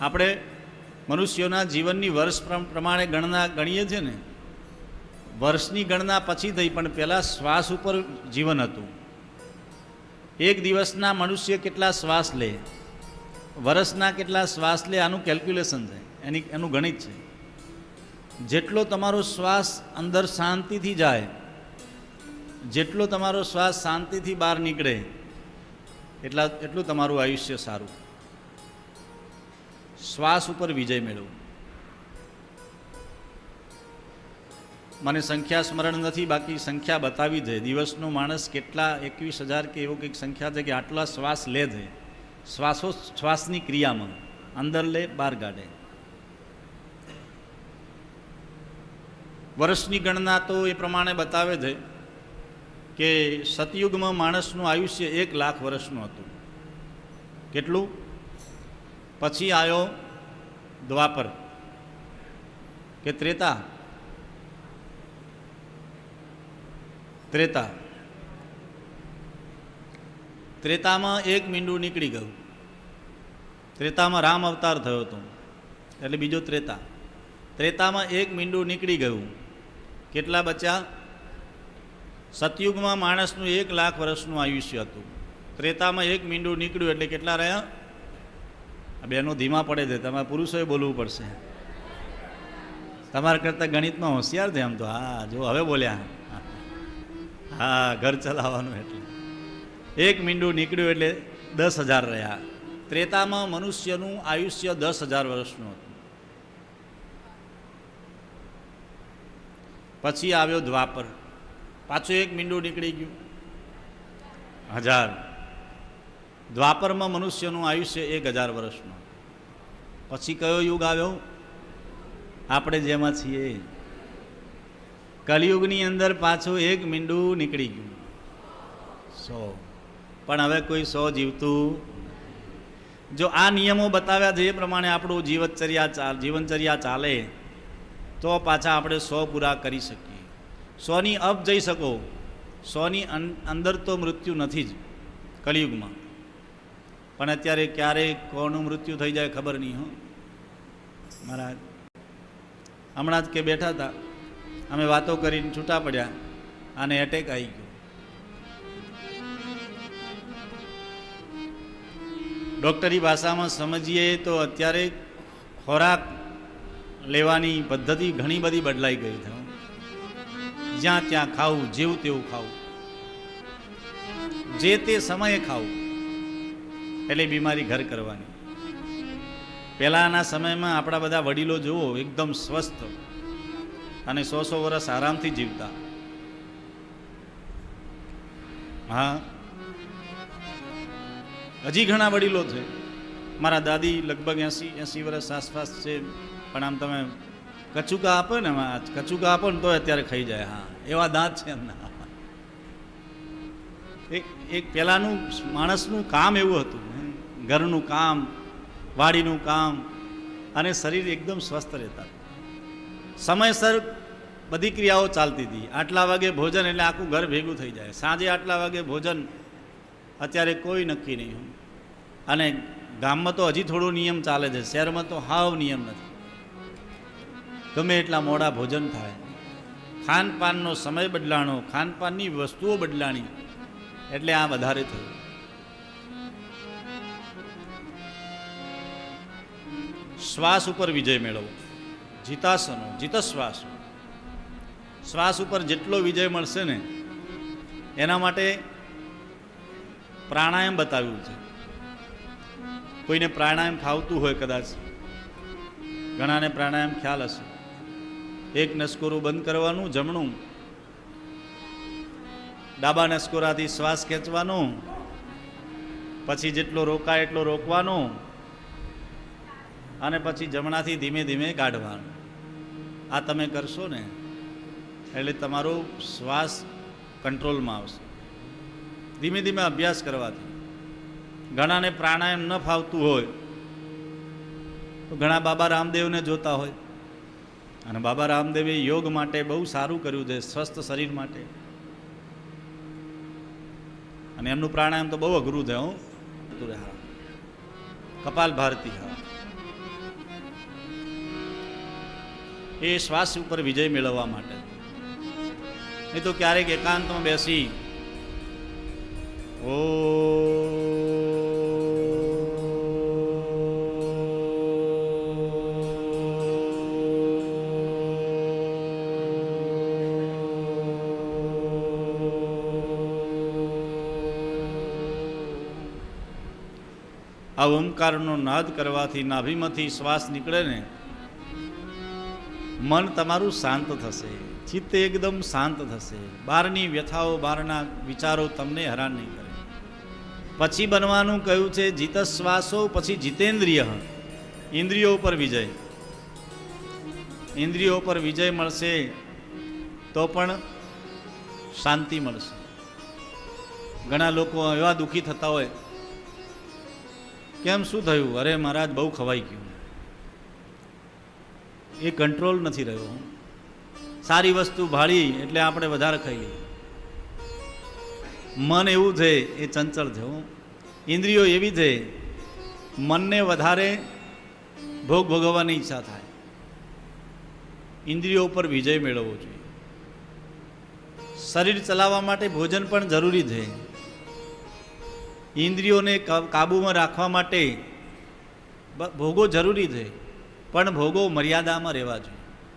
આપણે મનુષ્યોના જીવનની વર્ષ પ્રમાણે ગણના ગણીએ છીએ ને, વર્ષની ગણના પછી થઈ, પણ પહેલાં શ્વાસ ઉપર જીવન હતું. એક દિવસના મનુષ્ય કેટલા શ્વાસ લે, વર્ષના કેટલા શ્વાસ લે, આનું કેલ્ક્યુલેશન છે, એની, એનું ગણિત છે. જેટલો તમારો શ્વાસ અંદર શાંતિથી જાય, જેટલો તમારો શ્વાસ શાંતિથી બહાર નીકળે, એટલા, એટલું તમારું આયુષ્ય સારું. શ્વાસ ઉપર વિજય મેળવો. મને સંખ્યા સ્મરણ નથી, બાકી સંખ્યા બતાવી દે. દિવસનો માણસ કેટલા એકવીસ હજાર કે એવો કંઈક સંખ્યા છે કે આટલા શ્વાસ લે છે. શ્વાસો, શ્વાસની ક્રિયામાં. અંદર લે, બહાર કાઢે. વર્ષની ગણના તો એ પ્રમાણે બતાવે છે કે સતયુગમાં માણસનું આયુષ્ય એક લાખ વર્ષનું હતું. કેટલું? પછી આવ્યો દ્વાપર કે ત્રેતા? ત્રેતા. ત્રેતામાં એક મીંડું નીકળી ગયું. ત્રેતામાં રામ અવતાર થયો હતો. એટલે બીજો ત્રેતા. ત્રેતામાં એક મીંડું નીકળી ગયું. કેટલા બચ્યા? સતયુગમાં માણસનું એક લાખ વર્ષનું આયુષ્ય હતું. ત્રેતામાં એક મીંડું નીકળ્યું એટલે કેટલા રહ્યા? બેનો ધીમા પડે છે. તમારે પુરુષોએ બોલવું પડશે. તમારા કરતાં ગણિતમાં હોશિયાર છે આમ તો. હા, જો હવે બોલ્યા. હા, ઘર ચલાવવાનું એટલે. એક મીંડું નીકળ્યું એટલે દસ હજાર રહ્યા. ત્રેતામાં મનુષ્યનું આયુષ્ય દસ હજાર વર્ષનું હતું. પછી આવ્યો દ્વાપર. પાછું એક મીંડું નીકળી ગયું. હજાર. દ્વાપરમાં મનુષ્યનું આયુષ્ય એક હજાર વર્ષનું. પછી કયો યુગ આવ્યો? આપણે જેમાં છીએ. કલિયુગની અંદર પાછું એક મીંડું નીકળી ગયું. સો. પણ હવે કોઈ સો જીવતું જો આ નિયમો બતાવ્યા છે એ પ્રમાણે આપણું જીવનચર્યા ચાલ, જીવનચર્યા ચાલે, તો પાછા આપણે સો પૂરા કરી શકીએ. સોની અપ જઈ શકો. સોની અંદર તો મૃત્યુ નથી જ કલિયુગમાં. પણ અત્યારે ક્યારે કોનું મૃત્યુ થઈ જાય ખબર નહીં, હો. મહારાજ, હમણાં જ કે બેઠા હતા, અમે વાતો કરીને છૂટા પડ્યા અને એટેક આવી ગયો. ડૉક્ટરી ભાષામાં સમજીએ તો અત્યારે ખોરાક લેવાની પદ્ધતિ ઘણી બધી બદલાઈ ગઈ છે જ્યાં ત્યાં ખાવું, જેવું તેવું ખાવું. જે તે સમયે ખાવું. એટલે બીમારી ઘર કરવાની. પહેલાંના સમયમાં આપણા બધા વડીલો જુઓ, એકદમ સ્વસ્થ અને સો સો વર્ષ આરામથી જીવતા. હા. હજી ઘણા વડીલો છે. મારા દાદી લગભગ એંસી એંસી વર્ષ આસપાસ છે. પણ આમ તમે કચુકા આપો ને કચુકા આપો ને તો અત્યારે ખાઈ જાય. હા, એવા દાંત છે એમના. એક એક પહેલાંનું માણસનું કામ એવું હતું. ઘરનું કામ, વાડીનું કામ અને શરીર એકદમ સ્વસ્થ રહેતા. સમયસર બધી ક્રિયાઓ ચાલતી હતી. આટલા વાગે ભોજન એટલે આખું ઘર ભેગું થઈ જાય. સાંજે આટલા વાગે ભોજન અત્યારે કોઈ નક્કી નહીં અને ગામમાં તો હજી થોડો નિયમ ચાલે છે. શહેરમાં તો હાવ નિયમ નથી. ગમે એટલા મોડા ભોજન થાય. ખાનપાનનો સમય બદલાણો, ખાનપાનની વસ્તુઓ બદલાણી એટલે આ વધારે થયું. શ્વાસ ઉપર વિજય મેળવો. જીતાસનો જીતશ્વાસ. શ્વાસ ઉપર જેટલો વિજય મળશે ને, એના માટે પ્રાણાયામ બતાવ્યું છે. કોઈને પ્રાણાયામ ફાવતું હોય કદાચ, ઘણાને પ્રાણાયામ ખ્યાલ હશે. એક નસકોરું બંધ કરવાનું, જમણું. ડાબા નસકોરાથી શ્વાસ ખેંચવાનો, પછી જેટલો રોકાય એટલો રોકવાનો. અને પછી જમણાથી ધીમે ધીમે કાઢવાનું. આ તમે કરશો ને, એટલે તમારો શ્વાસ કંટ્રોલમાં આવશે. ધીમે ધીમે અભ્યાસ કરવાથી. ઘણાને પ્રાણાયામ ન ફાવતું હોય, તો ઘણા બાબા રામદેવને જોતા હોય. અને બાબા રામદેવે યોગ માટે બહુ સારું કર્યું છે, સ્વસ્થ શરીર માટે. અને એમનું પ્રાણાયામ તો બહુ અઘરું છે, હું. કપાલ ભારતી હા. એ શ્વાસ ઉપર વિજય મેળવવા માટે. નહીં તો ક્યારેક એકાંતમાં બેસી, ઓ, આ ઓમકારનો નાદ કરવાથી નાભીમાંથી શ્વાસ નીકળે ને મન તમારું શાંત થશે, ચિત્ત એકદમ શાંત થશે. બહારની વ્યથાઓ બહારના વિચારો તમને હેરાન નહીં કરે. પછી બનવાનું કહ્યું છે જીત શ્વાસો પછી જીતેન્દ્રિય. ઇન્દ્રિયો ઉપર વિજય. ઇન્દ્રિયો ઉપર વિજય મળશે તો પણ શાંતિ મળશે. ઘણા લોકો એવા દુઃખી થતા હોય. કેમ શું થયું? અરે મહારાજ, બહુ ખવાઈ ગયું. એ કંટ્રોલ નથી રહ્યો. સારી વસ્તુ ભાળી એટલે આપણે વધારે ખાઈ લઈએ. મન એવું છે, એ ચંચળ છે ઇન્દ્રિયો એવી છે, મનને વધારે ભોગ ભોગવવાની ઈચ્છા થાય. ઇન્દ્રિયો ઉપર વિજય મેળવવો જોઈએ. શરીર ચલાવવા માટે ભોજન પણ જરૂરી છે. ઇન્દ્રિયોને કાબૂમાં રાખવા માટે ભોગો જરૂરી છે. પણ ભોગો મર્યાદામાં રહેવા જોઈએ.